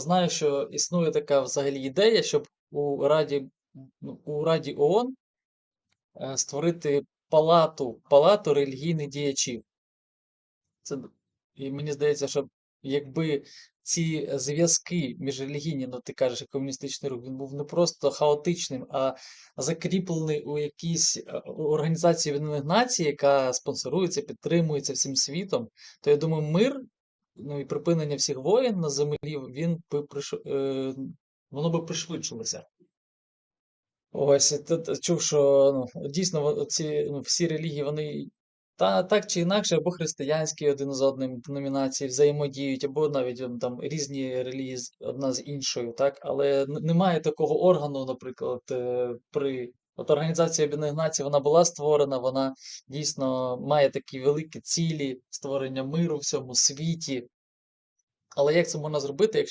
знаю, що існує така взагалі ідея, щоб у Раді, ну, у Раді ООН е, створити палату, палату релігійних діячів. Це, і мені здається, що якби ці зв'язки міжрелігійні, ну ти кажеш, комуністичний рух, він був не просто хаотичним, а закріплений у якійсь е, організації Об'єднаних Націй, яка спонсорується, підтримується всім світом, то я думаю, мир, ну і припинення всіх воєн на землі, він би приш... е, воно би пришвидшилося. Ось, тут чув, що ну, дійсно ці ну, всі релігії, вони та, так чи інакше, або християнські один з одним деномінації взаємодіють, або навіть там різні релігії одна з іншою, так? Але немає такого органу, наприклад, е, при от Організація Об'єднаних Націй вона була створена, вона дійсно має такі великі цілі створення миру в всьому світі. Але як це можна зробити, якщо